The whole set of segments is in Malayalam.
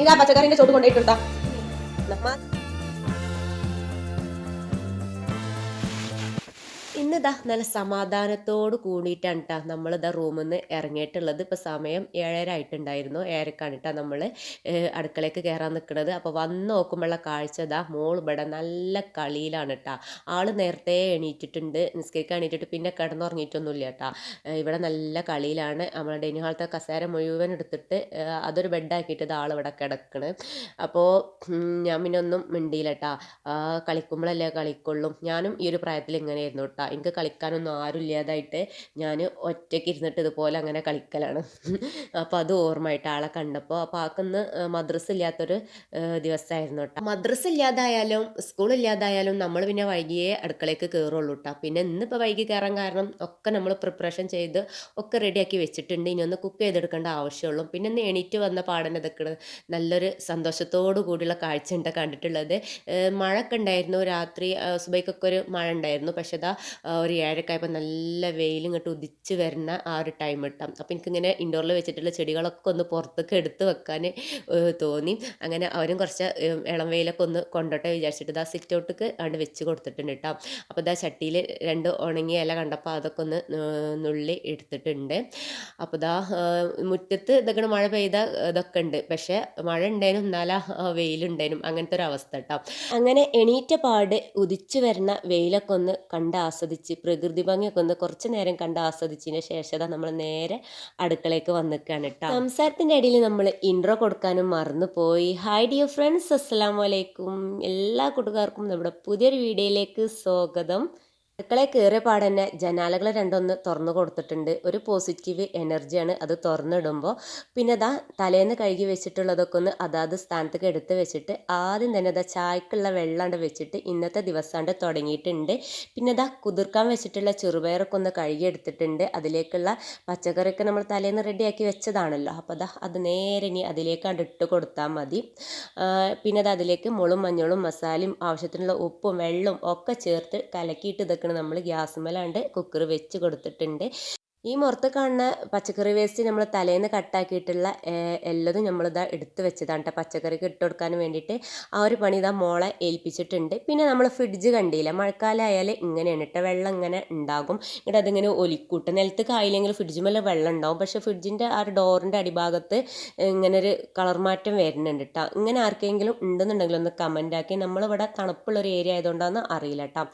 ഇതാ പച്ചക്കറിന്റെ ചോട്ട് ഇന്നിതാ നല്ല സമാധാനത്തോട് കൂടിയിട്ടാണ് കേട്ടോ നമ്മളിതാ റൂമിൽ നിന്ന് ഇറങ്ങിയിട്ടുള്ളത്. ഇപ്പോൾ സമയം ഏഴര ആയിട്ടുണ്ടായിരുന്നു. ഏഴരക്കാണ് കേട്ടോ നമ്മൾ അടുക്കളയ്ക്ക് കയറാൻ നിൽക്കുന്നത് അപ്പോൾ വന്ന് നോക്കുമ്പോഴുള്ള കാഴ്ച ഇതാ മോൾ ഇവിടെ നല്ല കളിയിലാണ് കേട്ടോ ആൾ നേരത്തെ എണീറ്റിട്ടുണ്ട് നിസ്കരിക്കാൻ എണീറ്റിട്ട് പിന്നെ കിടന്നുറങ്ങിയിട്ടൊന്നുമില്ല കേട്ടോ ഇവിടെ നല്ല കളിയിലാണ്. നമ്മുടെ ഡൈനിങ് ഹാളത്തെ കസേര മുഴുവൻ എടുത്തിട്ട് അതൊരു ബെഡാക്കിയിട്ട് ഇത് ആളിവിടെ കിടക്കണ്. അപ്പോൾ ഞാൻ പിന്നെ ഒന്നും മിണ്ടിയില്ല കേട്ടോ കളിക്കുമ്പോഴല്ലേ കളിക്കുള്ളൂ. ഞാനും ഈ ഒരു പ്രായത്തിൽ ഇങ്ങനെയായിരുന്നു കേട്ടോ എനിക്ക് കളിക്കാനൊന്നും ആരും ഇല്ലാതായിട്ട് ഞാൻ ഒറ്റയ്ക്ക് ഇരുന്നിട്ട് ഇതുപോലെ അങ്ങനെ കളിക്കലാണ്. അപ്പോൾ അത് ഓർമ്മയായിട്ട് ആളെ കണ്ടപ്പോൾ അപ്പോൾ ആൾക്കിന്ന് മദ്രസ ഇല്ലാത്തൊരു ദിവസമായിരുന്നു കേട്ടോ. മദ്രസ ഇല്ലാതായാലും സ്കൂൾ ഇല്ലാതായാലും നമ്മൾ പിന്നെ വൈകിയേ അടുക്കളയ്ക്ക് കയറുള്ളൂ കേട്ടോ പിന്നെ ഇന്നിപ്പോൾ വൈകി കയറാൻ കാരണം ഒക്കെ നമ്മൾ പ്രിപ്പറേഷൻ ചെയ്ത് ഒക്കെ റെഡിയാക്കി വെച്ചിട്ടുണ്ട്. ഇനി ഒന്ന് കുക്ക് ചെയ്തെടുക്കേണ്ട ആവശ്യമുള്ളൂ. പിന്നെ ഒന്ന് എണീറ്റ് വന്ന പാടനെ ഇതൊക്കെ നല്ലൊരു സന്തോഷത്തോടു കൂടിയുള്ള കാഴ്ച ഉണ്ട് കണ്ടിട്ടുള്ളത്. മഴ ഒക്കെ ഉണ്ടായിരുന്നു രാത്രി. സുബൈക്കൊക്കെ ഒരു മഴ ഉണ്ടായിരുന്നു. പക്ഷേ ആ, ഒരു ഏഴരക്കായപ്പോൾ നല്ല വെയിലും ഇങ്ങോട്ട് ഉദിച്ച് വരുന്ന ആ ഒരു ടൈം ഇട്ടാം. അപ്പോൾ എനിക്കിങ്ങനെ ഇൻഡോറിൽ വെച്ചിട്ടുള്ള ചെടികളൊക്കെ ഒന്ന് പുറത്തൊക്കെ എടുത്ത് വെക്കാൻ തോന്നി. അങ്ങനെ അവരും കുറച്ച് ഇളം വെയിലൊക്കെ ഒന്ന് കൊണ്ടോട്ടെ വിചാരിച്ചിട്ട് ഇതാ സിറ്റ് ഔട്ടൊക്കെ അവിടെ വെച്ച് കൊടുത്തിട്ടുണ്ട് കേട്ടോ അപ്പോൾ ഇതാ ചട്ടിയിൽ രണ്ട് ഉണങ്ങിയ ഇല കണ്ടപ്പോൾ അതൊക്കെ ഒന്ന് നുള്ളി എടുത്തിട്ടുണ്ട്. അപ്പോൾ ഇതാ മുറ്റത്ത് ഇതൊക്കെ മഴ പെയ്ത ഇതൊക്കെ ഉണ്ട് പക്ഷേ മഴ ഉണ്ടേനും എന്നാലാ വെയിലുണ്ടേനും അങ്ങനത്തെ ഒരു അവസ്ഥ കേട്ടോ അങ്ങനെ എണീറ്റ പാട് ഉദിച്ച് വരുന്ന വെയിലൊക്കെ ഒന്ന് കണ്ട് ആസ്വദിച്ച് പ്രകൃതി ഭംഗിയൊക്കെ ഒന്ന് കുറച്ച് നേരം കണ്ട് ആസ്വദിച്ചതിന് ശേഷം നമ്മൾ നേരെ അടുക്കളയ്ക്ക് വന്നിക്കാണ് കേട്ടോ സംസാരത്തിന്റെ ഇടയിൽ നമ്മൾ ഇൻട്രോ കൊടുക്കാനും മറന്നുപോയി. ഹായ് ഡിയർ ഫ്രണ്ട്സ് അസ്സാം വലൈക്കും എല്ലാ കൂട്ടുകാർക്കും നമ്മുടെ പുതിയൊരു വീഡിയോയിലേക്ക് സ്വാഗതം. അടുക്കളയിൽ കയറിയ പാടെ തന്നെ ജനാലകൾ രണ്ടൊന്ന് തുറന്നു കൊടുത്തിട്ടുണ്ട്. ഒരു പോസിറ്റീവ് എനർജിയാണ് അത് തുറന്നിടുമ്പോൾ പിന്നെ അതാ തലേന്ന് കഴുകി വെച്ചിട്ടുള്ളതൊക്കെ ഒന്ന് അതാത് സ്ഥാനത്തേക്ക് എടുത്ത് വെച്ചിട്ട് ആദ്യം തന്നെ അതാ ചായക്കുള്ള വെള്ളാണ്ട് വെച്ചിട്ട് ഇന്നത്തെ ദിവസമാണ്ട് തുടങ്ങിയിട്ടുണ്ട്. പിന്നെ അതാ കുതിർക്കാൻ വെച്ചിട്ടുള്ള ചെറുപയറൊക്കെ ഒന്ന് കഴുകി എടുത്തിട്ടുണ്ട്. അതിലേക്കുള്ള പച്ചക്കറിയൊക്കെ നമ്മൾ തലേന്ന് റെഡിയാക്കി വെച്ചതാണല്ലോ. അപ്പോൾ അതാ അത് നേരെ ഇനി അതിലേക്കാണ്ട് ഇട്ട് കൊടുത്താൽ മതി. പിന്നെ അത് അതിലേക്ക് മുളും മഞ്ഞളും മസാലയും ആവശ്യത്തിനുള്ള ഉപ്പും വെള്ളവും ഒക്കെ ചേർത്ത് കലക്കിയിട്ട് ഇതൊക്കെ നമ്മൾ ഗ്യാസ് മേലാണ്ട് കുക്കർ വെച്ച് കൊടുത്തിട്ടുണ്ട്. ഈ മുറത്ത് കാണുന്ന പച്ചക്കറി വേസ്റ്റ് നമ്മൾ തലേന്ന് കട്ടാക്കിയിട്ടുള്ള എല്ലതും നമ്മളിതാ എടുത്ത് വെച്ചതാണ് കേട്ടോ പച്ചക്കറിക്ക് ഇട്ട് കൊടുക്കാൻ വേണ്ടിയിട്ട് ആ ഒരു പണി ഇതാ മോളെ ഏൽപ്പിച്ചിട്ടുണ്ട്. പിന്നെ നമ്മൾ ഫ്രിഡ്ജ് കണ്ടില്ല? മഴക്കാലമായാൽ ഇങ്ങനെയാണ് കേട്ടോ വെള്ളം ഇങ്ങനെ ഉണ്ടാകും. എന്നിട്ട് അതിങ്ങനെ ഒലിക്കൂട്ട്. നിലത്ത് കായില്ലെങ്കിൽ ഫ്രിഡ്ജ് മേലെ വെള്ളം ഉണ്ടാവും. പക്ഷേ ഫ്രിഡ്ജിന്റെ ആ ഡോറിന്റെ അടിഭാഗത്ത് ഇങ്ങനെ ഒരു കളർ മാറ്റം വരുന്നുണ്ട് കേട്ടോ ഇങ്ങനെ ആർക്കെങ്കിലും ഉണ്ടെന്നുണ്ടെങ്കിൽ ഒന്ന് കമന്റ് ആക്കി. നമ്മളിവിടെ തണുപ്പുള്ളൊരു ഏരിയ ആയതുകൊണ്ടാണെന്ന് അറിയില്ല കേട്ടോ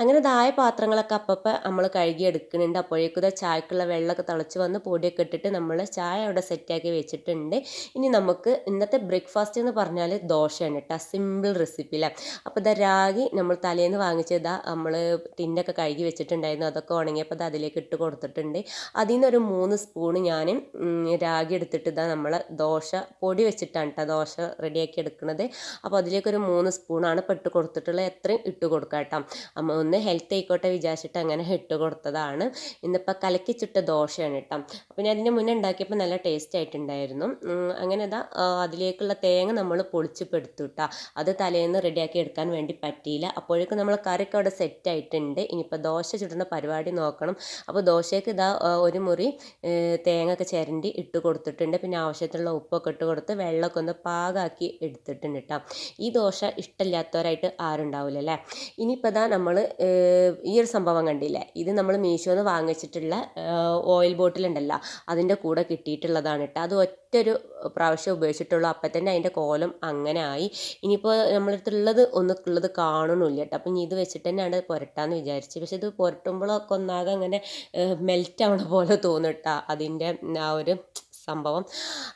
അങ്ങനെ ദായ പാത്രങ്ങളൊക്കെ അപ്പപ്പോൾ നമ്മൾ കഴുകി എടുക്കുന്നുണ്ട് അപ്പോഴേക്കും ഇതാ ചായക്കുള്ള വെള്ളമൊക്കെ തിളച്ച് വന്ന് പൊടിയൊക്കെ ഇട്ടിട്ട് നമ്മൾ ചായ അവിടെ സെറ്റാക്കി വെച്ചിട്ടുണ്ട്. ഇനി നമുക്ക് ഇന്നത്തെ ബ്രേക്ക്ഫാസ്റ്റ് എന്ന് പറഞ്ഞാൽ ദോശയാണ് കേട്ടോ സിമ്പിൾ റെസിപ്പി അല്ലേ അപ്പോൾ ഇതാ രാഗി നമ്മൾ തലേന്ന് വാങ്ങിച്ചതാ നമ്മൾ ടിന്നൊക്കെ കഴുകി വെച്ചിട്ടുണ്ടായിരുന്നു. അതൊക്കെ ഉണങ്ങിയപ്പോൾ അത് അതിലേക്ക് ഇട്ട് കൊടുത്തിട്ടുണ്ട്. അതിൽ നിന്നൊരു മൂന്ന് സ്പൂൺ ഞാൻ രാഗി എടുത്തിട്ട് ഇതാ നമ്മൾ ദോശ പൊടി വെച്ചിട്ടാണ് കേട്ടോ ദോശ റെഡിയാക്കി എടുക്കുന്നത് അപ്പോൾ അതിലേക്ക് ഒരു മൂന്ന് സ്പൂണാണ് പെട്ട് കൊടുത്തിട്ടുള്ളത് എത്രയും ഇട്ട് കൊടുക്കാം കേട്ടോ അമ്മ ഒന്ന് ഹെൽത്ത് ആയിക്കോട്ടെ വിചാരിച്ചിട്ട് അങ്ങനെ ഇട്ട് കൊടുത്തതാണ്. ഇന്നിപ്പോൾ കലക്കി ചുട്ട ദോശയാണ് കേട്ടോ. അപ്പോൾ ഞാൻ അതിന്റെ മുന്നേ ഉണ്ടാക്കിയപ്പോൾ നല്ല ടേസ്റ്റ് ആയിട്ടുണ്ടായിരുന്നു. അങ്ങനെ അതാ അതിലേക്കുള്ള തേങ്ങ നമ്മൾ പൊളിച്ചിപ്പെടുത്തു കേട്ടോ അത് തലേന്ന് റെഡിയാക്കി എടുക്കാൻ വേണ്ടി പറ്റിയില്ല. അപ്പോഴേക്കും നമ്മൾ കറിയൊക്കെ അവിടെ സെറ്റ് ആയിട്ടുണ്ട്. ഇനിയിപ്പോൾ ദോശ ചുടുന്ന പരിപാടി നോക്കണം. അപ്പോൾ ദോശയ്ക്ക് ഇതാ ഒരു മുറി തേങ്ങ ഒക്കെ ചിരണ്ടി ഇട്ട് കൊടുത്തിട്ടുണ്ട്. പിന്നെ ആവശ്യത്തിനുള്ള ഉപ്പൊക്കെ ഇട്ട് കൊടുത്ത് വെള്ളമൊക്കെ ഒന്ന് പാകാക്കി എടുത്തിട്ടുണ്ട് കേട്ടോ ഈ ദോശ ഇഷ്ടമില്ലാത്തവരായിട്ട് ആരും ഉണ്ടാവില്ല അല്ലേ ഇനിയിപ്പോൾ ഇതാ നമ്മൾ ഈ ഒരു സംഭവം കണ്ടില്ലേ? ഇത് നമ്മൾ മീഷോന്ന് വാങ്ങിച്ചിട്ടുള്ള ഓയിൽ ബോട്ടിലുണ്ടല്ലോ അതിന്റെ കൂടെ കിട്ടിയിട്ടുള്ളതാണ് കേട്ടോ. അത് ഒറ്റൊരു പ്രാവശ്യം ഉപയോഗിച്ചിട്ടുള്ളൂ. അപ്പം തന്നെ അതിന്റെ കോലം അങ്ങനെ ആയി. ഇനിയിപ്പോൾ നമ്മളടുത്തുള്ളത് ഒന്നുള്ളത് കാണുന്നില്ല കേട്ടോ. അപ്പം ഇനി ഇത് വെച്ചിട്ട് തന്നെയാണ് പുരട്ടാന്ന് വിചാരിച്ചത്. പക്ഷെ ഇത് പുരട്ടുമ്പോഴൊക്കെ ഒന്നാകെ അങ്ങനെ മെൽറ്റ് ആവണ പോലെ തോന്നും കേട്ടോ അതിന്റെ ആ ഒരു സംഭവം.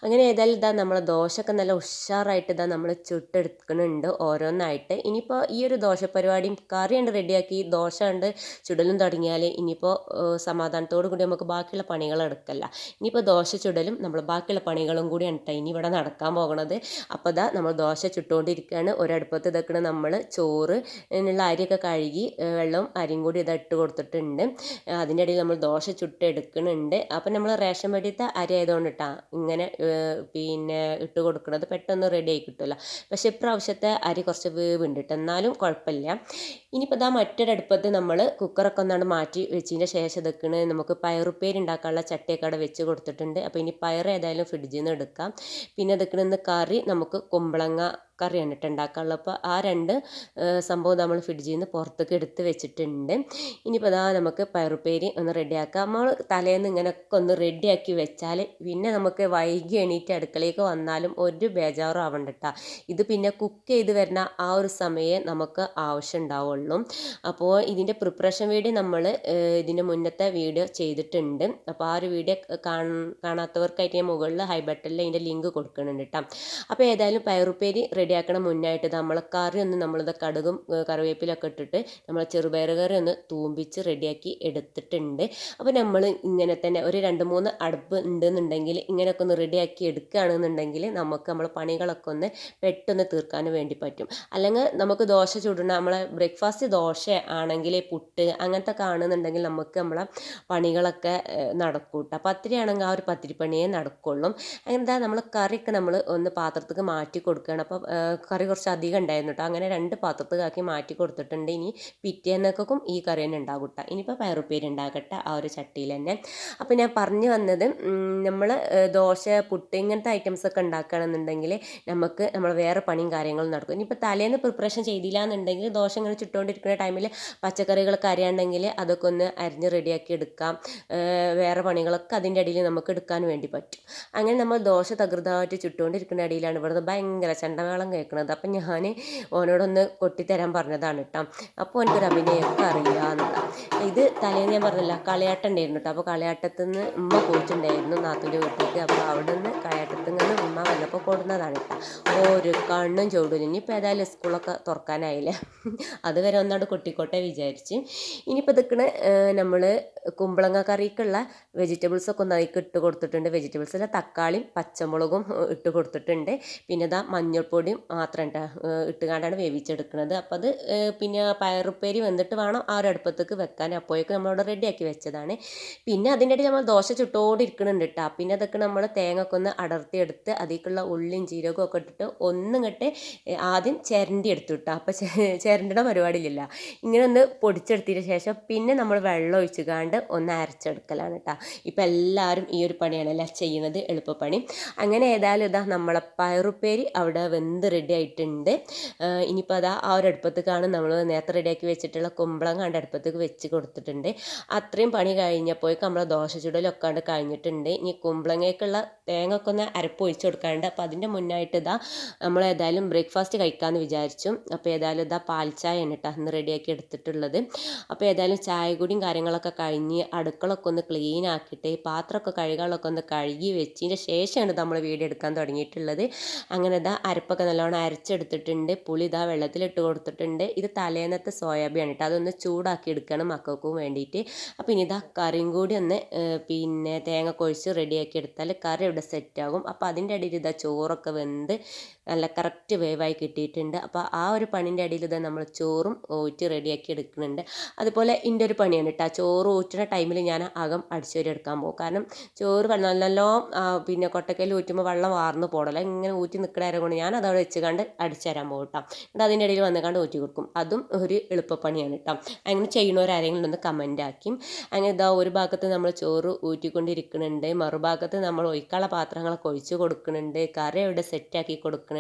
അങ്ങനെ ഏതായാലും ഇതാ നമ്മൾ ദോശയൊക്കെ നല്ല ഉഷാറായിട്ട് ഇതാ നമ്മൾ ചുട്ടെടുക്കുന്നുണ്ട് ഓരോന്നായിട്ട്. ഇനിയിപ്പോൾ ഈ ഒരു ദോശ പരിപാടിയും കറി ഉണ്ട് റെഡിയാക്കി ദോശ ഉണ്ട് ചുടലും തുടങ്ങിയാൽ ഇനിയിപ്പോൾ സമാധാനത്തോടു കൂടി നമുക്ക് ബാക്കിയുള്ള പണികൾ എടുക്കല്ല. ഇനിയിപ്പോൾ ദോശ ചുടലും നമ്മൾ ബാക്കിയുള്ള പണികളും കൂടിയാണ് കേട്ടോ ഇനി ഇവിടെ നടക്കാൻ പോകണത്. അപ്പോൾ ഇതാ നമ്മൾ ദോശ ചുട്ടുകൊണ്ടിരിക്കുകയാണ് ഒരടുപ്പത്ത് ഇതൊക്കെ നമ്മൾ ചോറ് എന്നുള്ള അരിയൊക്കെ കഴുകി വെള്ളം വെള്ളവും അരിയും കൂടി ഇത് ഇട്ട് കൊടുത്തിട്ടുണ്ട്. അതിന്റെ ഇടയിൽ നമ്മൾ ദോശ ചുട്ടെടുക്കുന്നുണ്ട്. അപ്പം നമ്മൾ റേഷൻ വേണ്ടിയിട്ട് അരി ആയതുകൊണ്ട് കേട്ടോ. ഇങ്ങനെ പിന്നെ ഇട്ട് കൊടുക്കുന്നത് പെട്ടെന്ന് റെഡി ആയി കിട്ടില്ല പക്ഷേ ഇപ്രാവശ്യത്തെ അരി കുറച്ച് വേവുണ്ട് കേട്ടോ എന്നാലും കുഴപ്പമില്ല. ഇനിയിപ്പോൾ ഇതാ മറ്റൊരടുപ്പത്ത് നമ്മൾ കുക്കറൊക്കെ ഒന്നാണ് മാറ്റി വെച്ചതിന്റെ ശേഷം ഇതൊക്കെയാണ് നമുക്ക് പയറുപ്പേരി ഉണ്ടാക്കാനുള്ള ചട്ടിയൊക്കെ അവിടെ വെച്ച് കൊടുത്തിട്ടുണ്ട്. അപ്പോൾ ഇനി പയർ ഏതായാലും ഫ്രിഡ്ജിൽ നിന്ന് എടുക്കാം. പിന്നെ ഇതൊക്കെ കറി. നമുക്ക് കുമ്പളങ്ങ കറിയാണ് കേട്ടോ അപ്പോൾ ആ രണ്ട് സംഭവം നമ്മൾ ഫ്രിഡ്ജിൽ നിന്ന് പുറത്തേക്ക് എടുത്ത് വെച്ചിട്ടുണ്ട്. ഇനിയിപ്പോൾ അതാ നമുക്ക് പയറുപ്പേരി ഒന്ന് റെഡിയാക്കാം. നമ്മൾ തലേന്ന് ഇങ്ങനെയൊക്കെ ഒന്ന് റെഡിയാക്കി വെച്ചാൽ പിന്നെ നമുക്ക് വൈകി എണീറ്റ് അടുക്കളയിലേക്ക് വന്നാലും ഒരു ബേജാറും ആവണ്ട ഇത് പിന്നെ കുക്ക് ചെയ്ത് വരുന്ന ആ ഒരു സമയം നമുക്ക് ആവശ്യം ഉണ്ടാവുള്ളൂ അപ്പോൾ ഇതിന്റെ പ്രിപ്പറേഷൻ വീഡിയോ നമ്മൾ ഇതിന്റെ മുന്നത്തെ വീഡിയോ ചെയ്തിട്ടുണ്ട്. അപ്പോൾ ആ ഒരു വീഡിയോ കാണാത്തവർക്കായിട്ട് ഞാൻ മുകളിൽ ഹൈ ബട്ടണിൽ അതിന്റെ ലിങ്ക് കൊടുക്കുന്നുണ്ട് കേട്ടോ അപ്പോൾ ഏതായാലും പയറുപ്പേരി റെഡിയാക്കണം മുന്നായിട്ട് നമ്മൾ കറി ഒന്ന് നമ്മളിത് കടുകും കറിവേപ്പിലൊക്കെ ഇട്ടിട്ട് നമ്മൾ ചെറുപയർ കറി ഒന്ന് തൂമ്പിച്ച് റെഡിയാക്കി എടുത്തിട്ടുണ്ട്. അപ്പോൾ നമ്മൾ ഇങ്ങനെ തന്നെ ഒരു രണ്ട് മൂന്ന് അടുപ്പ് ഉണ്ടെന്നുണ്ടെങ്കിൽ ഇങ്ങനെയൊക്കെ ഒന്ന് റെഡിയാക്കി എടുക്കുകയാണെന്നുണ്ടെങ്കിൽ നമുക്ക് നമ്മൾ പണികളൊക്കെ ഒന്ന് പെട്ടെന്ന് തീർക്കാൻ വേണ്ടി പറ്റും. അല്ലെങ്കിൽ നമുക്ക് ദോശ ചുടണ നമ്മളെ ബ്രേക്ക്ഫാസ്റ്റ് ദോശ ആണെങ്കിൽ പുട്ട് അങ്ങനത്തെ കാണുന്നുണ്ടെങ്കിൽ നമുക്ക് നമ്മളെ പണികളൊക്കെ നടക്കൂട്ട പത്തിരി ആണെങ്കിൽ ആ ഒരു പത്തിരി പണിയേ നടക്കുള്ളൂ. എന്താ നമ്മൾ കറിയൊക്കെ നമ്മൾ ഒന്ന് പാത്രത്തേക്ക് മാറ്റി കൊടുക്കുകയാണ്. അപ്പോൾ കറി കുറച്ച് അധികം ഉണ്ടായിരുന്നു കേട്ടോ അങ്ങനെ രണ്ട് പാത്രത്തിലാക്കി മാറ്റി കൊടുത്തിട്ടുണ്ട്. ഇനി പിറ്റേന്നൊക്കും ഈ കറി തന്നെ ഉണ്ടാകും കേട്ടോ ഇനിയിപ്പോൾ പയറുപ്പേരി ഉണ്ടാകട്ടെ ആ ഒരു ചട്ടിയിൽ തന്നെ. അപ്പോൾ ഞാൻ പറഞ്ഞു വന്നത് നമ്മൾ ദോശ പുട്ട് ഇങ്ങനത്തെ ഐറ്റംസ് ഒക്കെ ഉണ്ടാക്കുകയാണെന്നുണ്ടെങ്കിൽ നമുക്ക് നമ്മൾ വേറെ പണിയും കാര്യങ്ങളും നടക്കും. ഇനിയിപ്പോൾ തലേന്ന് പ്രിപ്പറേഷൻ ചെയ്തില്ല എന്നുണ്ടെങ്കിൽ ദോശ ഇങ്ങനെ ചുട്ടുകൊണ്ടിരിക്കുന്ന ടൈമിൽ പച്ചക്കറികളൊക്കെ അറിയാണ്ടെങ്കിൽ അതൊക്കെ ഒന്ന് അരിഞ്ഞ് റെഡിയാക്കി എടുക്കാം. വേറെ പണികളൊക്കെ അതിന്റെ ഇടയിൽ നമുക്ക് എടുക്കാൻ വേണ്ടി പറ്റും. അങ്ങനെ നമ്മൾ ദോശ തകൃതമായിട്ട് ചുട്ടുകൊണ്ടിരിക്കുന്ന ഇടയിലാണ് ഇവിടുന്ന് ഭയങ്കര ചണ്ടമേളം മലയാളം കേൾക്കുന്നത് അപ്പം ഞാൻ ഓനോടൊന്ന് കൊട്ടിത്തരാൻ പറഞ്ഞതാണ് കേട്ടോ അപ്പോൾ എനിക്കൊരു അഭിനയമൊക്കെ അറിയാമെന്നുള്ള ഇത് തലേന്ന് ഞാൻ പറഞ്ഞില്ല കളിയാട്ടം ഉണ്ടായിരുന്നു കേട്ടോ അപ്പോൾ കളിയാട്ടത്തിൽ നിന്ന് ഉമ്മ പോയിട്ടുണ്ടായിരുന്നു നാത്തൂന്റെ വീട്ടിലേക്ക്. അപ്പോൾ അവിടെ നിന്ന് കളിയാട്ടത്തിൽ നിന്ന് ഉമ്മ വന്നപ്പോൾ കൊടുന്നതാണ് കേട്ടോ ഒരു കണ്ണും ചൂടും ഇനിയിപ്പോൾ ഏതായാലും സ്കൂളൊക്കെ തുറക്കാനായില്ല. അതുവരെ ഒന്നാട് കൊട്ടിക്കോട്ടെ വിചാരിച്ച്. ഇനിയിപ്പോൾ ഇതൊക്കെ നമ്മൾ കുമ്പളങ്ങ കറിക്കുള്ള വെജിറ്റബിൾസൊക്കെ ഒന്ന് അതിലേക്ക് ഇട്ട് കൊടുത്തിട്ടുണ്ട്. വെജിറ്റബിൾസിൽ തക്കാളിയും പച്ചമുളകും ഇട്ട് കൊടുത്തിട്ടുണ്ട്. പിന്നെ ഇതാ മഞ്ഞൾപ്പൊടിയും മാത്രം ഇട്ടുകൊണ്ടാണ് വേവിച്ചെടുക്കുന്നത് അപ്പം അത് പിന്നെ പയറുപ്പേരി വന്നിട്ട് വേണം ആ ഒരു അടുപ്പത്തേക്ക് വെക്കാൻ. അപ്പോഴേക്കും നമ്മളവിടെ റെഡിയാക്കി വെച്ചതാണ്. പിന്നെ അതിന്റെ ഇടയിൽ നമ്മൾ ദോശ ചുട്ടോടെ ഇരിക്കുന്നുണ്ട് കേട്ടോ പിന്നെ അതൊക്കെ നമ്മൾ തേങ്ങ ഒക്കെ ഒന്ന് അടർത്തിയെടുത്ത് അതിലേക്കുള്ള ഉള്ളിയും ജീരകവും ഒക്കെ ഇട്ടിട്ട് ഒന്നും കെട്ട് ആദ്യം ചിരണ്ടി എടുത്തു കേട്ടോ അപ്പം ചിരണ്ടിയുടെ പരിപാടിയില്ല ഇങ്ങനെ ഒന്ന് പൊടിച്ചെടുത്തതിന് ശേഷം പിന്നെ നമ്മൾ വെള്ളം ഒഴിച്ചുകാണ്ട് ഒന്ന് അരച്ചെടുക്കലാണ് കേട്ടോ ഇപ്പം എല്ലാവരും ഈ ഒരു പണിയാണല്ലേ ചെയ്യുന്നത്. എളുപ്പപ്പണി. അങ്ങനെ ഏതായാലും ഇതാ നമ്മളെ പയറുപ്പേരി അവിടെ വെന്ത് റെഡി ആയിട്ടുണ്ട്. ഇനിയിപ്പോൾ അതാ ആ ഒരു അടുപ്പത്തേക്കാണ് നമ്മൾ നേരത്തെ റെഡിയാക്കി വെച്ചിട്ടുള്ള കുമ്പളം കണ്ട അടുപ്പത്തേക്ക് വെച്ച് കൊടുത്തിട്ടുണ്ട്. അത്രയും പണി കഴിഞ്ഞപ്പോൾ നമ്മൾ ദോശ ചുടലൊക്കെ കണ്ട് കഴിഞ്ഞിട്ടുണ്ട്. ഇനി കുമ്പളങ്ങയ്ക്കുള്ള തേങ്ങ ഒക്കെ ഒന്ന് അരപ്പ് ഒഴിച്ച് കൊടുക്കാറുണ്ട് അപ്പോൾ അതിന്റെ മുന്നായിട്ട് ഇതാ നമ്മൾ ഏതായാലും ബ്രേക്ക്ഫാസ്റ്റ് കഴിക്കാമെന്ന് വിചാരിച്ചു. അപ്പോൾ ഏതായാലും ഇതാ പാൽ ചായ ആണ് കേട്ടോ അന്ന് റെഡിയാക്കി എടുത്തിട്ടുള്ളത്. അപ്പോൾ ഏതായാലും ചായ കൂടിയും കാര്യങ്ങളൊക്കെ കഴിഞ്ഞ് അടുക്കളൊക്കെ ഒന്ന് ക്ലീൻ ആക്കിയിട്ട് പാത്രമൊക്കെ കഴുകാനുള്ളൊക്കെ ഒന്ന് കഴുകി വെച്ചതിന്റെ ശേഷമാണ് നമ്മൾ വീഡിയോ എടുക്കാൻ തുടങ്ങിയിട്ടുള്ളത്. അങ്ങനെ ഇതാ അരപ്പൊക്കെ നല്ലോണം അരച്ചെടുത്തിട്ടുണ്ട്. പുളി ഇതാ വെള്ളത്തിലിട്ട് കൊടുത്തിട്ടുണ്ട്. ഇത് തലേന്നത്തെ സോയാബീൻ കേട്ടോ അതൊന്ന് ചൂടാക്കി എടുക്കണം മക്കൾക്കും വേണ്ടിയിട്ട് അപ്പോൾ ഇനി ഇതാ കറിയും കൂടി ഒന്ന് പിന്നെ തേങ്ങ കൊഴിച്ച് റെഡിയാക്കി എടുത്താൽ കറി ഇവിടെ സെറ്റാകും അപ്പോൾ അതിന്റെ ഇടയിൽ ഇതാ ചോറൊക്കെ വെന്ത് നല്ല കറക്റ്റ് വേവായി കിട്ടിയിട്ടുണ്ട്. അപ്പോൾ ആ ഒരു പണിന്റെ ഇടയിൽ തന്നെ നമ്മൾ ചോറും ഊറ്റി റെഡിയാക്കി എടുക്കുന്നുണ്ട്. അതുപോലെ എന്റെ ഒരു പണിയാണ് കേട്ടോ ചോറ് ഊറ്റുന്ന ടൈമിൽ ഞാൻ അകം അടിച്ചുവരി എടുക്കാൻ പോകും. കാരണം ചോറ് നല്ലോ പിന്നെ കൊട്ടക്കയിൽ ഊറ്റുമ്പോൾ വെള്ളം വാർന്ന് പോടല്ലോ ഇങ്ങനെ ഊറ്റി നിൽക്കണേരം കൊണ്ട് ഞാൻ അതവിടെ വെച്ച് കണ്ട് അടിച്ചു തരാൻ പോകും കേട്ടോ എന്നിട്ട് അതിന്റെ ഇടയിൽ വന്ന് കണ്ട് ഊറ്റി കൊടുക്കും. അതും ഒരു എളുപ്പപ്പണിയാണ് കേട്ടോ അങ്ങനെ ചെയ്യണവരാരെങ്കിലും ഒന്ന് കമന്റ് ആക്കി. അങ്ങനെ ഇതാ ഒരു ഭാഗത്ത് നമ്മൾ ചോറ് ഊറ്റിക്കൊണ്ടിരിക്കുന്നുണ്ട്. മറുഭാഗത്ത് നമ്മൾ ഒഴിക്കാനുള്ള പാത്രങ്ങളൊക്കെ ഒഴിച്ച് കൊടുക്കുന്നുണ്ട്. കറി അവിടെ സെറ്റാക്കി കൊടുക്കുന്നുണ്ട്.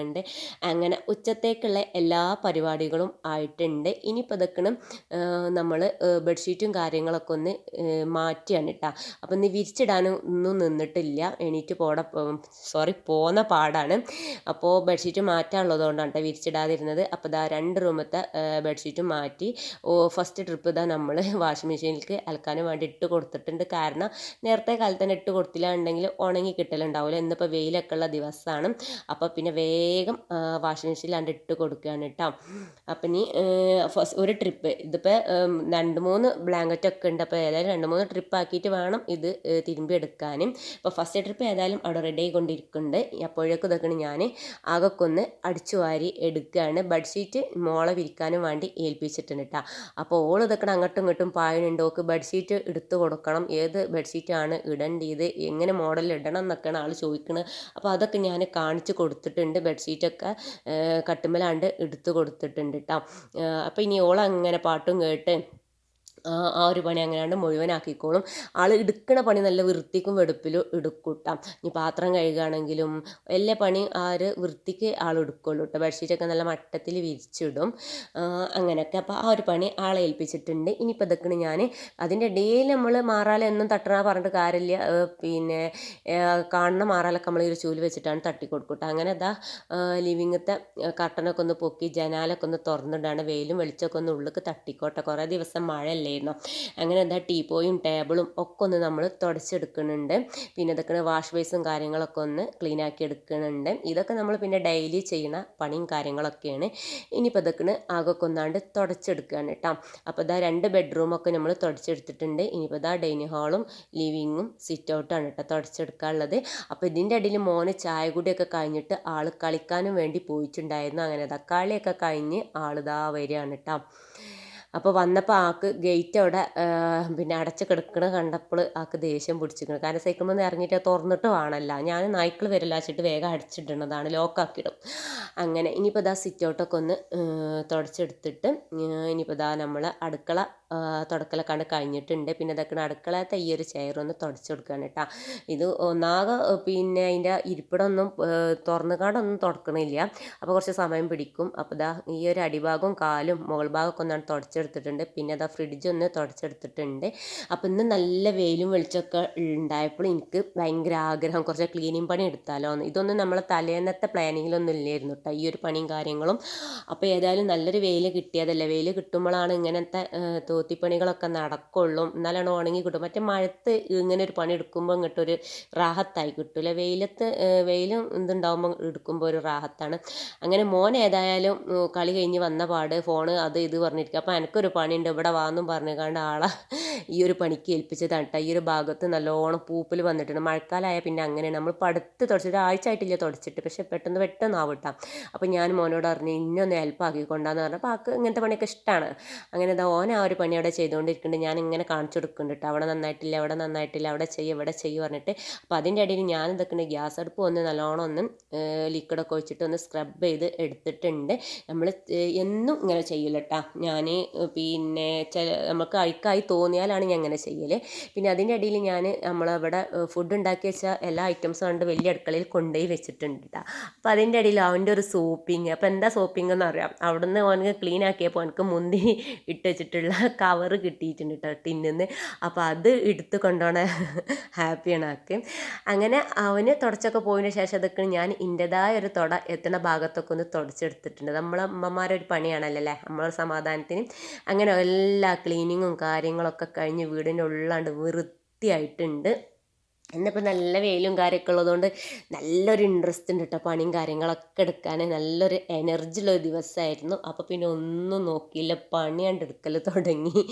അങ്ങനെ ഉച്ചത്തേക്കുള്ള എല്ലാ പരിപാടികളും ആയിട്ടുണ്ട്. ഇനി ഇതൊക്കെ നമ്മൾ ബെഡ്ഷീറ്റും കാര്യങ്ങളൊക്കെ ഒന്ന് മാറ്റിയാണ് കേട്ടോ അപ്പം ഇന്ന് വിരിച്ചിടാനും ഒന്നും നിന്നിട്ടില്ല. എണീറ്റ് പോട സോറി പോന്ന പാടാണ്. അപ്പോൾ ബെഡ്ഷീറ്റ് മാറ്റാനുള്ളത് കൊണ്ടാണ് കേട്ടോ വിരിച്ചിടാതിരുന്നത്. അപ്പോൾ ഇതാ രണ്ട് റൂമത്തെ ബെഡ്ഷീറ്റ് മാറ്റി. ഫസ്റ്റ് ട്രിപ്പ് ഇതാ നമ്മൾ വാഷിംഗ് മെഷീനിലേക്ക് അലക്കാനും വേണ്ടി ഇട്ട് കൊടുത്തിട്ടുണ്ട്. കാരണം നേരത്തെ കാലത്ത് തന്നെ ഇട്ട് കൊടുത്തില്ല ഉണ്ടെങ്കിൽ ഉണങ്ങി കിട്ടലുണ്ടാവില്ല ഇന്നിപ്പോൾ വെയിലൊക്കെ ഉള്ള ദിവസമാണ് അപ്പോൾ പിന്നെ വേഗം വാഷിംഗ് മെഷീനിലാണ്ട് ഇട്ട് കൊടുക്കുകയാണ് കേട്ടോ അപ്പം ഇനി ഫസ്റ്റ് ഒരു ട്രിപ്പ് ഇതിപ്പോൾ രണ്ട് മൂന്ന് ബ്ലാങ്കറ്റ് ഒക്കെ ഉണ്ട്. അപ്പോൾ ഏതായാലും രണ്ട് മൂന്ന് ട്രിപ്പ് ആക്കിയിട്ട് വേണം ഇത് തിരുമ്പി എടുക്കാനും. അപ്പോൾ ഫസ്റ്റ് ട്രിപ്പ് ഏതായാലും അവിടെ റെഡി ആയിക്കൊണ്ടിരിക്കുന്നുണ്ട്. അപ്പോഴേക്കും ഇതൊക്കെ ഞാൻ ആകൊക്കൊന്ന് അടിച്ചു വാരി എടുക്കുകയാണ് ബെഡ്ഷീറ്റ് മോളെ വിരിക്കാനും വേണ്ടി ഏൽപ്പിച്ചിട്ടുണ്ട് കേട്ടോ അപ്പോൾ ഓൾ ഇതൊക്കെ അങ്ങോട്ടും ഇങ്ങോട്ടും പായനുണ്ട് ഓക്ക് ബെഡ്ഷീറ്റ് എടുത്തു കൊടുക്കണം. ഏത് ബെഡ്ഷീറ്റാണ് ഇടേണ്ടത്? എങ്ങനെ മോഡൽ ഇടണം എന്നൊക്കെയാണ് ആൾ ചോദിക്കുന്നത് അപ്പോൾ അതൊക്കെ ഞാൻ കാണിച്ച് കൊടുത്തിട്ടുണ്ട്. ബെഡ്ഷീറ്റൊക്കെ കട്ടുമ്മലാണ്ട് എടുത്ത് കൊടുത്തിട്ടുണ്ട് കേട്ടോ അപ്പോൾ ഇനി ഓൾ അങ്ങനെ പാട്ടും കേട്ട് ആ ഒരു പണി അങ്ങനെയാണ്ട് മുഴുവനാക്കിക്കോളും. ആൾ എടുക്കണ പണി നല്ല വൃത്തിക്കും വെടുപ്പിലും എടുക്കൂട്ടാം ഇനി പാത്രം കഴുകുകയാണെങ്കിലും എല്ലാ പണി ആ ഒരു വൃത്തിക്ക് ആൾ എടുക്കുള്ളൂ കേട്ടോ ബെഡ്ഷീറ്റൊക്കെ നല്ല മട്ടത്തിൽ വിരിച്ചിടും. അങ്ങനെയൊക്കെ. അപ്പോൾ ആ ഒരു പണി ആളെ ഏൽപ്പിച്ചിട്ടുണ്ട്. ഇനിയിപ്പോൾ ഇതൊക്കെ ഞാൻ അതിന്റെ ഇടയിൽ നമ്മൾ മാറാലെന്നും തട്ടണ പറഞ്ഞിട്ട് കാര്യമില്ല. പിന്നെ കാണുന്ന മാറാലൊക്കെ നമ്മൾ ഈ ഒരു ചൂൽ വെച്ചിട്ടാണ് തട്ടി കൊടുക്കൂട്ടോ അങ്ങനെ അതാ ലിവിങ്ങത്തെ കർട്ടനൊക്കെ ഒന്ന് പൊക്കി ജനാലൊക്കെ ഒന്ന് തുറന്നിടാണ്. വെയിലും വെളിച്ചമൊക്കെ ഒന്ന് ഉള്ളിലേക്ക് തട്ടിക്കോട്ടെ. കുറേ ദിവസം മഴയല്ലേ? അല്ലായിരുന്നു അങ്ങനെ എന്താ ടീപ്പോയും ടേബിളും ഒക്കെ ഒന്ന് നമ്മൾ തുടച്ചെടുക്കുന്നുണ്ട്. പിന്നെ ഇതൊക്കെ വാഷ് ബേസും കാര്യങ്ങളൊക്കെ ഒന്ന് ക്ലീൻ ആക്കി എടുക്കുന്നുണ്ട്. ഇതൊക്കെ നമ്മൾ പിന്നെ ഡെയിലി ചെയ്യുന്ന പണിയും കാര്യങ്ങളൊക്കെയാണ്. ഇനിയിപ്പോൾ ഇതൊക്കെ ആകൊക്കെ ഒന്നാണ്ട് തുടച്ചെടുക്കുകയാണ് കേട്ടോ അപ്പോൾ ഇതാ രണ്ട് ബെഡ്റൂമൊക്കെ നമ്മൾ തുടച്ചെടുത്തിട്ടുണ്ട്. ഇനിയിപ്പോൾ ഇതാ ഡൈനിങ് ഹാളും ലിവിങ്ങും സിറ്റ് ഔട്ടാണ് കേട്ടോ തുടച്ചെടുക്കാനുള്ളത്. അപ്പോൾ ഇതിന്റെ ഇടയിൽ മോന് ചായ കൂടിയൊക്കെ കഴിഞ്ഞിട്ട് ആൾ കളിക്കാനും വേണ്ടി പോയിട്ടുണ്ടായിരുന്നു. അങ്ങനെ തക്കാളിയൊക്കെ കഴിഞ്ഞ് ആളിതാ വരികയാണ് കേട്ടോ അപ്പോൾ വന്നപ്പോൾ ആൾക്ക് ഗേറ്റ് അവിടെ പിന്നെ അടച്ച് കിടക്കണ കണ്ടപ്പോൾ ആൾക്ക് ദേഷ്യം പിടിച്ചിരിക്കണം കാരണം സൈക്കിളിൽ നിന്ന് ഇറങ്ങിയിട്ട് തുറന്നിട്ട് വേണമല്ല ഞാൻ നായ്ക്കൾ വരലാച്ചിട്ട് വേഗം അടിച്ചിടണതാണ് ലോക്കാക്കിയിടും അങ്ങനെ ഇനിയിപ്പോൾ ഇതാ സിറ്റൗട്ടൊക്കെ ഒന്ന് തുടച്ചെടുത്തിട്ട് ഇനിയിപ്പോൾ ഇതാ നമ്മൾ അടുക്കള തുടക്കല തുടക്കലൊക്കെ കഴിഞ്ഞിട്ടുണ്ട്. പിന്നെ ഇതൊക്കെ അടുക്കളത്തെ തയ്യൊരു ഒരു ചെയറൊന്ന് തുടച്ചു കൊടുക്കുകയാണ് കേട്ടോ. ഇത് ഒന്നാകെ പിന്നെ അതിന്റെ ഇരിപ്പിടമൊന്നും തുറന്നുകാണ്ടൊന്നും തുടക്കണില്ല. അപ്പോൾ കുറച്ച് സമയം പിടിക്കും. അപ്പോൾ ഇതാ ഈ ഒരു അടിഭാഗവും കാലും മുകൾ ഭാഗമൊക്കെ ഒന്നാണ് തുടച്ചെടുത്തിട്ടുണ്ട്. പിന്നെ അതാ ഫ്രിഡ്ജ് ഒന്ന് തുടച്ചെടുത്തിട്ടുണ്ട്. അപ്പോൾ ഇന്ന് നല്ല വെയിലും വെളിച്ചമൊക്കെ ഉണ്ടായപ്പോൾ എനിക്ക് ഭയങ്കര ആഗ്രഹം കുറച്ച് ക്ലീനിങ് പണി എടുത്താലോ എന്ന് ഇതൊന്നും നമ്മളെ തലേന്നത്തെ പ്ലാനിങ്ങിലൊന്നും ഇല്ലായിരുന്നു കേട്ടോ ഈ ഒരു പണിയും കാര്യങ്ങളും. അപ്പോൾ ഏതായാലും നല്ലൊരു വെയിൽ കിട്ടിയതല്ലേ. വെയിൽ കിട്ടുമ്പോഴാണ് ഇങ്ങനത്തെ തോത്തിപ്പണികളൊക്കെ നടക്കുള്ളൂ. എന്നാലാണ് ഉണങ്ങി കിട്ടും. മറ്റേ മഴത്ത് ഇങ്ങനെ ഒരു പണി എടുക്കുമ്പോൾ ഇങ്ങോട്ടൊരു റാഹത്തായി കിട്ടൂല വെയിലത്ത് വെയിലും ഇതുണ്ടാകുമ്പോൾ എടുക്കുമ്പോൾ ഒരു റാഹത്താണ്. അങ്ങനെ മോൻ ഏതായാലും കളി കഴിഞ്ഞ് വന്ന പാട്. ഫോണ് അത് ഇത് പറഞ്ഞിരിക്കുക അപ്പോൾ എനിക്കൊരു പണിയുണ്ട് ഇവിടെ വാന്നും പറഞ്ഞു കണ്ട ആളെ ഈ ഒരു പണിക്ക് ഏൽപ്പിച്ചതാണ് കേട്ടോ ഈ ഒരു ഭാഗത്ത് നല്ലോണം പൂപ്പിൽ വന്നിട്ടുണ്ട്. മഴക്കാലമായ പിന്നെ അങ്ങനെ നമ്മൾ പടുത്ത് തുടച്ചിട്ട് ആഴ്ച ആയിട്ടില്ല തുടച്ചിട്ട് പക്ഷെ പെട്ടെന്ന് പെട്ടെന്ന് ആവട്ടാം അപ്പോൾ ഞാൻ മോനോട് പറഞ്ഞു ഇന്നൊന്ന് ഹെൽപ്പ് ആക്കിക്കൊണ്ടാന്ന് പറഞ്ഞപ്പോൾ ആൾക്ക് ഇങ്ങനത്തെ പണിയൊക്കെ ഇഷ്ടമാണ് അങ്ങനെ ഇതാ ഓൻ ആ ഒരു പണി അവിടെ ചെയ്തുകൊണ്ടിരിക്കുന്നുണ്ട്. ഞാൻ ഇങ്ങനെ കാണിച്ചു കൊടുക്കുന്നുണ്ട് കേട്ടോ അവിടെ നന്നായിട്ടില്ല അവിടെ നന്നായിട്ടില്ല അവിടെ ചെയ്യും ഇവിടെ ചെയ്യും പറഞ്ഞിട്ട്. അപ്പോൾ അതിന്റെ ഇടയിൽ ഞാൻ ഇതൊക്കെ ഗ്യാസ് അടുപ്പ് ഒന്ന് നല്ലോണം ഒന്ന് ലിക്വിഡൊക്കെ വെച്ചിട്ട് ഒന്ന് സ്ക്രബ് ചെയ്ത് എടുത്തിട്ടുണ്ട്. നമ്മൾ എന്നും ഇങ്ങനെ ചെയ്യില്ല കേട്ടോ ഞാൻ പിന്നെ ചില നമുക്ക് അഴുക്കായി തോന്നിയാലാണ് ഞാൻ അങ്ങനെ ചെയ്യൽ പിന്നെ അതിന്റെ ഇടയിൽ ഞാൻ നമ്മളവിടെ ഫുഡ് ഉണ്ടാക്കി വെച്ച എല്ലാ ഐറ്റംസും കണ്ട് വലിയ അടുക്കളയിൽ കൊണ്ടുപോയി വെച്ചിട്ടുണ്ട് കേട്ടോ അപ്പോൾ അതിന്റെ ഇടയിൽ അവന്റെ ഒരു സോപ്പിങ് അപ്പോൾ എന്താ സോപ്പിംഗ് എന്ന് അറിയാം. അവിടുന്ന് ഓനക്ക് ക്ലീൻ ആക്കിയപ്പോൾ എനിക്ക് മുന്തിരി ഇട്ട് വെച്ചിട്ടുള്ള കവർ കിട്ടിയിട്ടുണ്ട് കേട്ടോ ടിന്നിന്ന് അപ്പോൾ അത് എടുത്ത് കൊണ്ടുപോണ ഹാപ്പിയാണ് ആക്ക് അങ്ങനെ അവന് തുടച്ചൊക്കെ പോയതിന് ശേഷം അതൊക്കെ ഞാൻ എന്റെതായ ഒരു തുട എത്തുന്ന ഭാഗത്തൊക്കെ ഒന്ന് തുടച്ചെടുത്തിട്ടുണ്ട്. നമ്മളെ അമ്മമാരൊരു പണിയാണല്ലോ അല്ലേ? നമ്മളെ സമാധാനത്തിന്. അങ്ങനെ എല്ലാ ക്ലീനിങ്ങും കാര്യങ്ങളൊക്കെ കഴിഞ്ഞ് വീടിന്റെ ഉള്ളാണ്ട് വൃത്തിയായിട്ടുണ്ട്. ഇന്നിപ്പോൾ നല്ല വെയിലും കാര്യമൊക്കെ ഉള്ളതുകൊണ്ട് നല്ലൊരു ഇൻട്രസ്റ്റ് ഉണ്ട് കേട്ടോ പണിയും കാര്യങ്ങളൊക്കെ എടുക്കാൻ നല്ലൊരു എനർജി ഉള്ള ദിവസമായിരുന്നു. അപ്പോൾ പിന്നെ ഒന്നും നോക്കിയില്ല. പണി കണ്ടെടുക്കൽ തുടങ്ങി.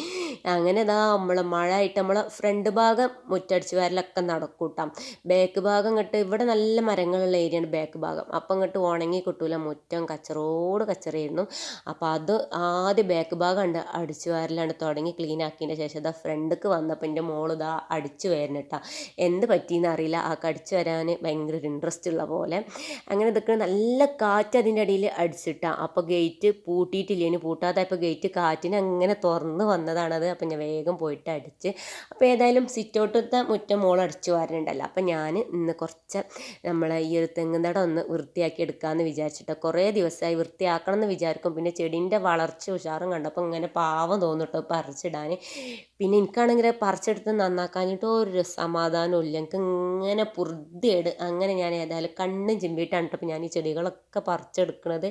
അങ്ങനെ ഇതാ നമ്മൾ മഴ ആയിട്ട് നമ്മളെ ഫ്രണ്ട് ഭാഗം മുറ്റടിച്ച് വരലൊക്കെ നടക്കൂട്ടാം. ബാക്ക് ഭാഗം ഇങ്ങോട്ട് ഇവിടെ നല്ല മരങ്ങളുള്ള ഏരിയയാണ് ബാക്ക് ഭാഗം. അപ്പം ഇങ്ങോട്ട് ഉണങ്ങി കിട്ടൂല. മുറ്റം കച്ചറോട് കച്ചറയായിരുന്നു. അപ്പോൾ അത് ആദ്യം ബാക്ക് ഭാഗം ഉണ്ട് അടിച്ചു വരലാണ് തുടങ്ങി. ക്ലീൻ ആക്കിയതിന്റെ ശേഷം ഇതാ ഫ്രണ്ടിക്ക് വന്നപ്പോൾ എന്റെ മോളിതാ അടിച്ച് അടിച്ചു വരുന്നിട്ടാ എന്ത് പറ്റിയെന്ന് അറിയില്ല. ആ കടിച്ചു വരാൻ ഭയങ്കര ഒരു ഇൻട്രസ്റ്റ് ഉള്ള പോലെ. അങ്ങനെ ഇതൊക്കെ നല്ല കാറ്റ് അതിന്റെ അടിയിൽ അടിച്ചിട്ടാണ് അപ്പോൾ ഗേറ്റ് പൂട്ടിയിട്ടില്ലേനു പൂട്ടാതെ അപ്പോൾ ഗേറ്റ് കാറ്റിന് അങ്ങനെ തുറന്ന് വന്നതാണത്. അപ്പം ഞാൻ വേഗം പോയിട്ട് അടിച്ച്. അപ്പോൾ ഏതായാലും സിറ്റൗട്ടത്തെ മുറ്റം മോൾ അടിച്ചു വാരുന്നുണ്ടല്ലോ അപ്പം ഞാൻ ഇന്ന് കുറച്ച് നമ്മളെ ഈ ഒരു തെങ്ങുന്നട ഒന്ന് വൃത്തിയാക്കി എടുക്കാമെന്ന് വിചാരിച്ചിട്ട്. കുറേ ദിവസമായി വൃത്തിയാക്കണം എന്ന് വിചാരിക്കും. പിന്നെ ചെടീന്റെ വളർച്ച ഉഷാറും കണ്ടപ്പോൾ ഇങ്ങനെ പാവം തോന്നിട്ടോ പറിച്ചിടാൻ പിന്നെ എനിക്കാണെങ്കിൽ പറിച്ചെടുത്ത് നന്നാക്കാഞ്ഞിട്ട് ഒരു സമാധാനവും ഇല്ല എനിക്ക് ഇങ്ങനെ പുറുതിയേട്. അങ്ങനെ ഞാൻ ഏതായാലും കണ്ണും ചിമ്പിയിട്ടാണ് കേട്ടോ ഞാൻ ഈ ചെടികളൊക്കെ പറിച്ചെടുക്കുന്നത്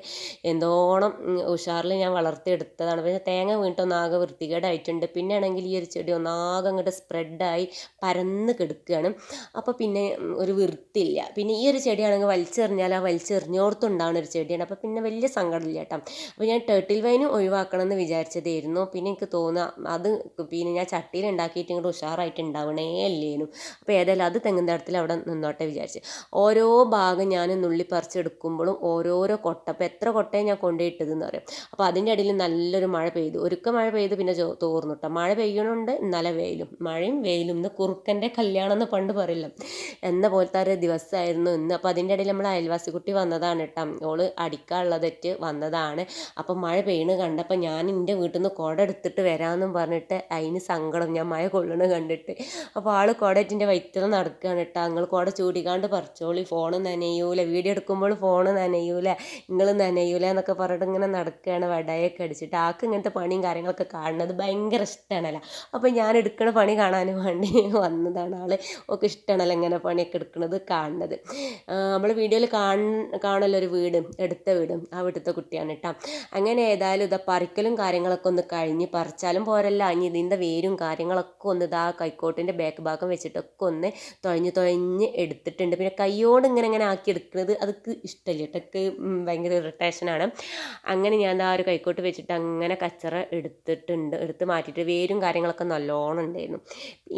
എന്തോണം ഉഷാറിൽ ഞാൻ വളർത്തിയെടുത്തതാണ്. പിന്നെ തേങ്ങ വീണിട്ടൊന്നാകെ വൃത്തികേടായിട്ടുണ്ട്. പിന്നെ ആണെങ്കിൽ ഈ ഒരു ചെടി ഒന്നാകെ അങ്ങോട്ട് സ്പ്രെഡായി പരന്ന് കിടക്കുകയാണ്. അപ്പോൾ പിന്നെ ഒരു വൃത്തിയില്ല. പിന്നെ ഈ ഒരു ചെടിയാണെങ്കിൽ വലിച്ചെറിഞ്ഞാൽ ആ വലിച്ചെറിഞ്ഞോടത്തുണ്ടാവുന്ന ഒരു ചെടിയാണ്. അപ്പോൾ പിന്നെ വലിയ സങ്കടമില്ല കേട്ടോ. അപ്പോൾ ഞാൻ ടേട്ടിൽ വൈനും ഒഴിവാക്കണം എന്ന് വിചാരിച്ചതായിരുന്നു. പിന്നെ എനിക്ക് തോന്നുക അത് പിന്നെ കഴിഞ്ഞാൽ ചട്ടിയിൽ ഉണ്ടാക്കിയിട്ട് ഇങ്ങോട്ട് ഉഷാറായിട്ട് ഉണ്ടാവണേ അല്ലേനും അപ്പോൾ ഏതായാലും അത് തെങ്ങിൻ തടത്തിൽ അവിടെ നിന്നോട്ടെ വിചാരിച്ച്. ഓരോ ഭാഗം ഞാൻ നുള്ളി പറിച്ചെടുക്കുമ്പോഴും ഓരോരോ കൊട്ട അപ്പോൾ എത്ര കൊട്ടയെ ഞാൻ കൊണ്ടുപോയിട്ടതെന്ന് പറയും അപ്പോൾ അതിന്റെ ഇടയിൽ നല്ലൊരു മഴ പെയ്തു. ഒരുക്ക മഴ പെയ്ത് പിന്നെ തോർന്നു കേട്ടോ മഴ പെയ്യണുണ്ട് നല്ല വെയിലും. മഴയും വെയിലും. ഇന്ന് കുറുക്കന്റെ കല്യാണം എന്ന് പണ്ട് പറയില്ല. എന്ന പോലത്തെ ഒരു ദിവസമായിരുന്നു ഇന്ന്. അപ്പോൾ അതിന്റെ ഇടയിൽ നമ്മൾ അയൽവാസി കുട്ടി വന്നതാണ് കേട്ടോ ഓൾ അടിക്കാനുള്ളതെറ്റ് വന്നതാണ്. അപ്പോൾ മഴ പെയ്യണ് കണ്ടപ്പോൾ ഞാൻ എന്റെ വീട്ടിൽ നിന്ന് കുട എടുത്തിട്ട് വരാമെന്നും പറഞ്ഞിട്ട് അതിന് സങ്കടം ഞാൻ മഴ കൊള്ളണ കണ്ടിട്ട്. അപ്പോൾ ആൾ കുടറ്റിന്റെ വയറ്റിൽ നടക്കുകയാണ് കേട്ടോ. നിങ്ങൾ കുട ചൂടിക്കാണ്ട് പറിച്ചോളി. ഫോൺ നനയൂല. വീഡിയോ എടുക്കുമ്പോൾ ഫോൺ നനയൂല. നിങ്ങൾ നനയൂല എന്നൊക്കെ പറഞ്ഞിട്ട് ഇങ്ങനെ നടക്കുകയാണ് വടയൊക്കെ അടിച്ചിട്ട് ആൾക്ക് ഇങ്ങനത്തെ പണിയും കാര്യങ്ങളൊക്കെ കാണുന്നത് ഭയങ്കര ഇഷ്ടമാണല്ലോ അപ്പോൾ ഞാൻ എടുക്കുന്ന പണി കാണാൻ വേണ്ടി വന്നതാണ് ആൾ ഒക്കെ ഇഷ്ടമാണല്ലോ ഇങ്ങനെ പണിയൊക്കെ എടുക്കുന്നത് കാണുന്നത്. നമ്മൾ വീഡിയോയിൽ കാണല്ലോ ഒരു വീട് എടുത്ത വീട്. ആ വീട്ടിലത്തെ കുട്ടിയാണ് കേട്ടോ. അങ്ങനെ ഏതായാലും ഇതാ പറിക്കലും കാര്യങ്ങളൊക്കെ ഒന്ന് കഴിഞ്ഞ് പറിച്ചാലും പോരല്ല. ഇനി ഇതിന്റെ വേരും കാര്യങ്ങളൊക്കെ ഒന്ന് ഇതാ കൈക്കോട്ടിന്റെ ബാക്ക് ഭാഗം വെച്ചിട്ടൊക്കെ ഒന്ന് തുഴഞ്ഞ് തുഴഞ്ഞ് എടുത്തിട്ടുണ്ട്. പിന്നെ കൈയോട് ഇങ്ങനെ ഇങ്ങനെ ആക്കി എടുക്കുന്നത് അതൊക്കെ ഇഷ്ടമില്ല ഇട്ടൊക്കെ ഭയങ്കര ഇറിറ്റേഷനാണ് അങ്ങനെ ഞാൻ ആ ഒരു കൈക്കോട്ട് വെച്ചിട്ട് അങ്ങനെ കച്ചറ എടുത്തിട്ടുണ്ട്. എടുത്ത് മാറ്റിയിട്ട് വേരും കാര്യങ്ങളൊക്കെ നല്ലോണം ഉണ്ടായിരുന്നു.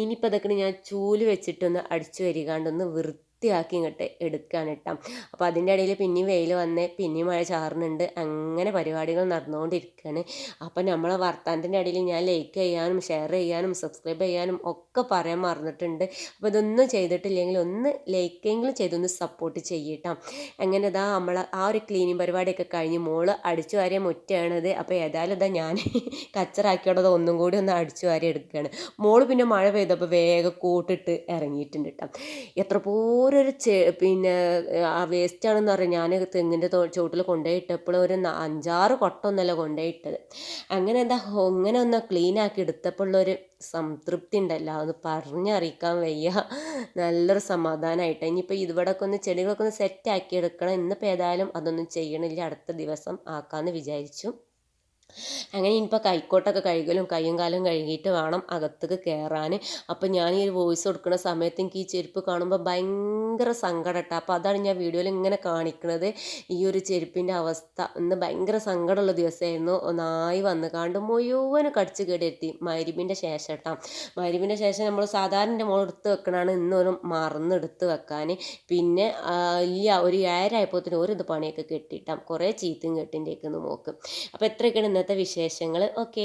ഇനിയിപ്പോൾ അതൊക്കെ ഞാൻ ചൂൽ വെച്ചിട്ടൊന്ന് അടിച്ചു വരികാണ്ടൊന്ന് വൃത്തി വൃത്തിയാക്കി ഇങ്ങോട്ട് എടുക്കുകയാണ് കേട്ടോ അപ്പോൾ അതിന്റെ ഇടയിൽ പിന്നെയും വെയിൽ വന്ന് പിന്നെയും മഴ ചാറുന്നുണ്ട്. അങ്ങനെ പരിപാടികൾ നടന്നുകൊണ്ടിരിക്കുകയാണ് അപ്പോൾ നമ്മളെ വർത്താനത്തിന്റെ ഇടയിൽ ഞാൻ ലൈക്ക് ചെയ്യാനും ഷെയർ ചെയ്യാനും സബ്സ്ക്രൈബ് ചെയ്യാനും ഒക്കെ പറയാൻ മറന്നിട്ടുണ്ട്. അപ്പോൾ ഇതൊന്നും ചെയ്തിട്ടില്ലെങ്കിൽ ഒന്ന് ലൈക്കെങ്കിലും ചെയ്തൊന്ന് സപ്പോർട്ട് ചെയ്യട്ടോ. അങ്ങനെ ഇതാ നമ്മൾ ആ ഒരു ക്ലീനിങ് പരിപാടിയൊക്കെ കഴിഞ്ഞ് മോൾ അടിച്ചു വാരിയ മുറ്റാണത് അപ്പോൾ ഏതായാലും ഇതാ ഞാൻ കച്ചറാക്കിയോടത് ഒന്നും കൂടി ഒന്ന് അടിച്ചു വാരി എടുക്കുകയാണ് മോൾ പിന്നെ മഴ പെയ്തപ്പോൾ വേഗം കൂട്ടിട്ട് ഇറങ്ങിയിട്ടുണ്ട് കേട്ടോ എത്ര പോ ഓരോരു ചെ പിന്നെ ആ വേസ്റ്റാണെന്ന് പറഞ്ഞാൽ ഞാൻ തെങ്ങിന്റെ ചുവട്ടിൽ കൊണ്ടുപോയി ഇട്ടപ്പോൾ ഒരു അഞ്ചാറ് കൊട്ടൊന്നല്ല കൊണ്ടുപോയിട്ടത് അങ്ങനെ എന്താ അങ്ങനെ ഒന്ന് എടുത്തപ്പോൾ ഉള്ളൊരു സംതൃപ്തി ഉണ്ടല്ലോ അത് പറഞ്ഞറിയിക്കാൻ വയ്യ. നല്ലൊരു സമാധാനമായിട്ട് ഇനിയിപ്പോൾ ഇവിടെയൊക്കെ ഒന്ന് ചെടികളൊക്കെ ഒന്ന് സെറ്റ് ആക്കി എടുക്കണം. ഇന്നിപ്പോൾ ഏതായാലും അതൊന്നും ചെയ്യണില്ല. അടുത്ത ദിവസം ആക്കാമെന്ന് വിചാരിച്ചു. അങ്ങനെ ഇനിയിപ്പോൾ കൈക്കോട്ടൊക്കെ കഴുകലും കയ്യും കാലും കഴുകിയിട്ട് വേണം അകത്തേക്ക് കയറാൻ അപ്പോൾ ഞാൻ ഈ ഒരു വോയിസ് കൊടുക്കുന്ന സമയത്ത് എനിക്ക് ഈ ചെരുപ്പ് കാണുമ്പോൾ ഭയങ്കര സങ്കടം കേട്ടോ അപ്പോൾ അതാണ് ഞാൻ വീഡിയോയിൽ ഇങ്ങനെ കാണിക്കുന്നത് ഈ ഒരു ചെരുപ്പിന്റെ അവസ്ഥ. ഇന്ന് ഭയങ്കര സങ്കടമുള്ള ദിവസമായിരുന്നു. നായി വന്ന് കാണ്ട് മുഴുവനും കടിച്ച് കേടെത്തി മരുവിന്റെ ശേഷം കേട്ടോ മരുവിന്റെ ശേഷം നമ്മൾ സാധാരണ മോൾ എടുത്ത് വെക്കണതാണ് ഇന്നൊരു മറന്നെടുത്ത് വെക്കാൻ പിന്നെ ഇല്ല ഒരു ഏഴായപ്പോത്തിന് ഒരു ഇത് പണിയൊക്കെ കെട്ടിയിട്ടാം കുറേ ചീത്തയും കെട്ടിന്റെയൊക്കെ ഒന്ന് നോക്കും അപ്പോൾ എത്രയൊക്കെയാണ് ഇന്നത്തെ വിശേഷങ്ങൾ ഓക്കേ.